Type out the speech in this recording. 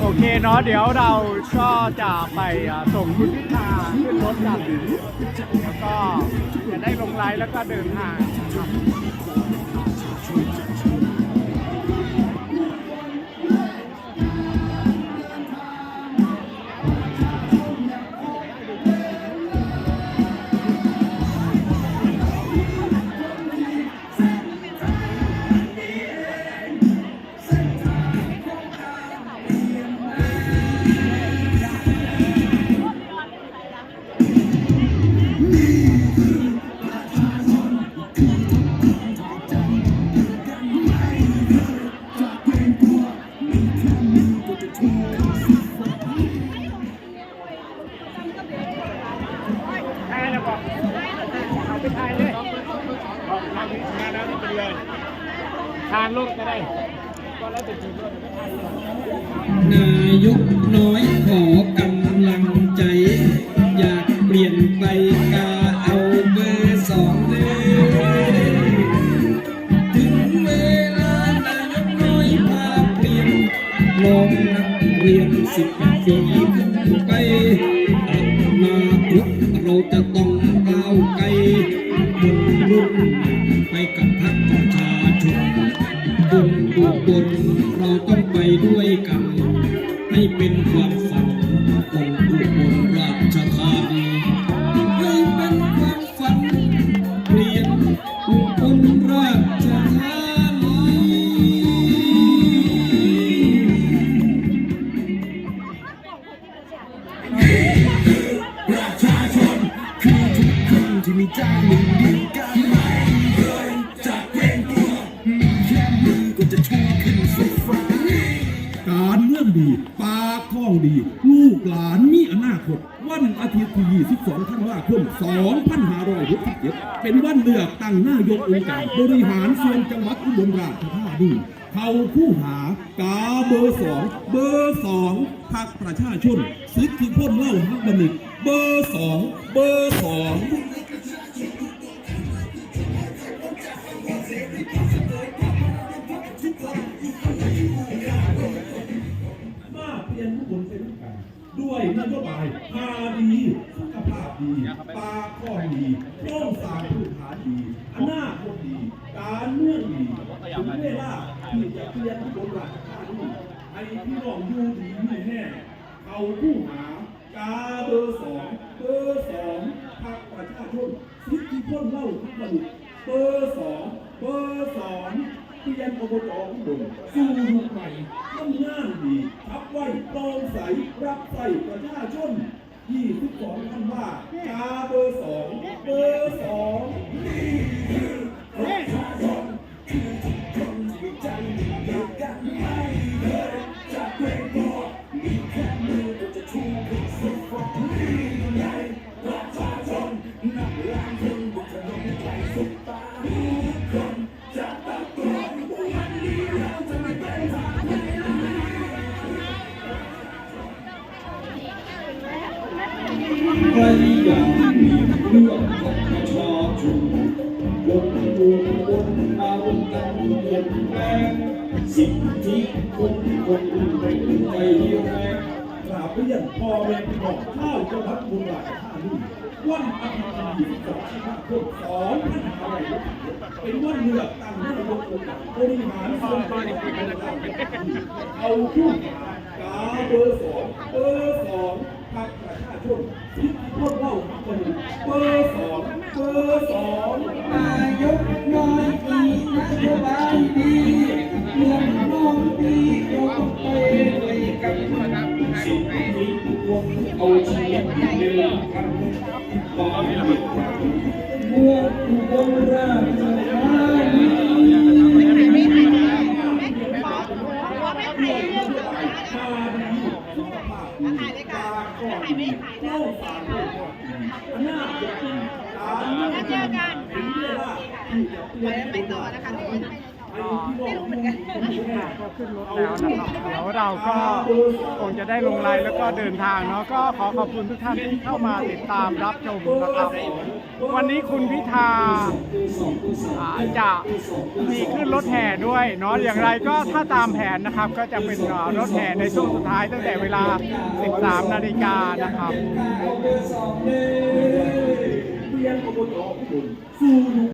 โอเคเนาะเดี๋ยวเราก็จะไปส่งคุณพิธาขึ้นรถกันแล้วก็จะได้ลงไลน์แล้วก็เดินทางครับ เลยทางรถก็ได้ก็แล้วแต่ทีมนายกน้อยขอกำลังใจ อยากเปลี่ยนไปกาเอาเบอร์สองเลยถึงเวลานายกน้อยพาเปลี่ยนลองนักเรียนสิบปีขึ้นไปอนาคตเราจะต้องก้าวไกลบนรุ่นไปกับพัก บลเราต้องไปด้วยกันให้เป็นความ ดี ปากท้องดี ลูกหลานมีอนาคต วันอาทิตย์ที่ 22ธันวาคม 2567 เป็นวันเลือกตั้งนายกองค์การบริหารส่วนจังหวัดอุบลราชธานีเขาผู้หากาเบอร์สองเบอร์สองพรรคประชาชนสิทธิพลเล่าฮักบัณฑิตเบอร์สองเบอร์สอง เปลี่ยนผู้คนเป็นกันด้วยนโยบายหาดีสุขภาพดีปากข้อดีโครงสร้างพื้นฐานดีอนาคตดี การเมืองดีถึงเวลาที่จะเปลี่ยนผู้คนราชการนี้ให้พี่น้องอยู่ดีมีแห้งเอาผู้หากาเบอร์สองเบอร์สองพรรคประชาชนสิทธิพลเล่าทุกระดุเบอร์สองเบอร์สอง เปลี่ยนอบจอุบลสู่ยุคใหม่ต้องงานดีทับไว้โปร่งใสรับใส่ประชาชน22ท่านว่า กาเบอร์สองเบอร์สอง ใครอยากมีเรื่องของประชาชนบนอุบลเอากันเปลี่ยนแปลงสิ่งที่คนคนไม่ไปแรงกราบเรียนพ่อแม่พี่น้องข้าวจังหวัดบุรีรัมย์ธานีวันอาทิตย์ที่22ธันวาคม2567เป็นวันเลือกตั้งนายกองค์การบริหารส่วนจัวเอาผู้กาเบอร์สองเบอร์สองพร ร แล้วหน้าเด็กการแล้วเจอกันถึงเวลาที่จะเปลี่ยนไปต่อนะคะทุกคน ให้พี่ไม่รู้เหมือนกันก็ขึ้นรถแล้วนะครับเดี๋ยวเราก็คงจะได้ลงไลน์แล้วก็เดินทางเนาะก็ขอขอบคุณทุกท่านที่เข้ามาติดตามรับชมนะครับ วันนี้คุณพิธาจะมีขึ้นรถแห่ด้วยเนาะอย่างไรก็ถ้าตามแผนนะครับ ก็จะเป็นรถแห่ในช่วงสุดท้ายตั้งแต่เวลา 13 นาฬิกานะครับ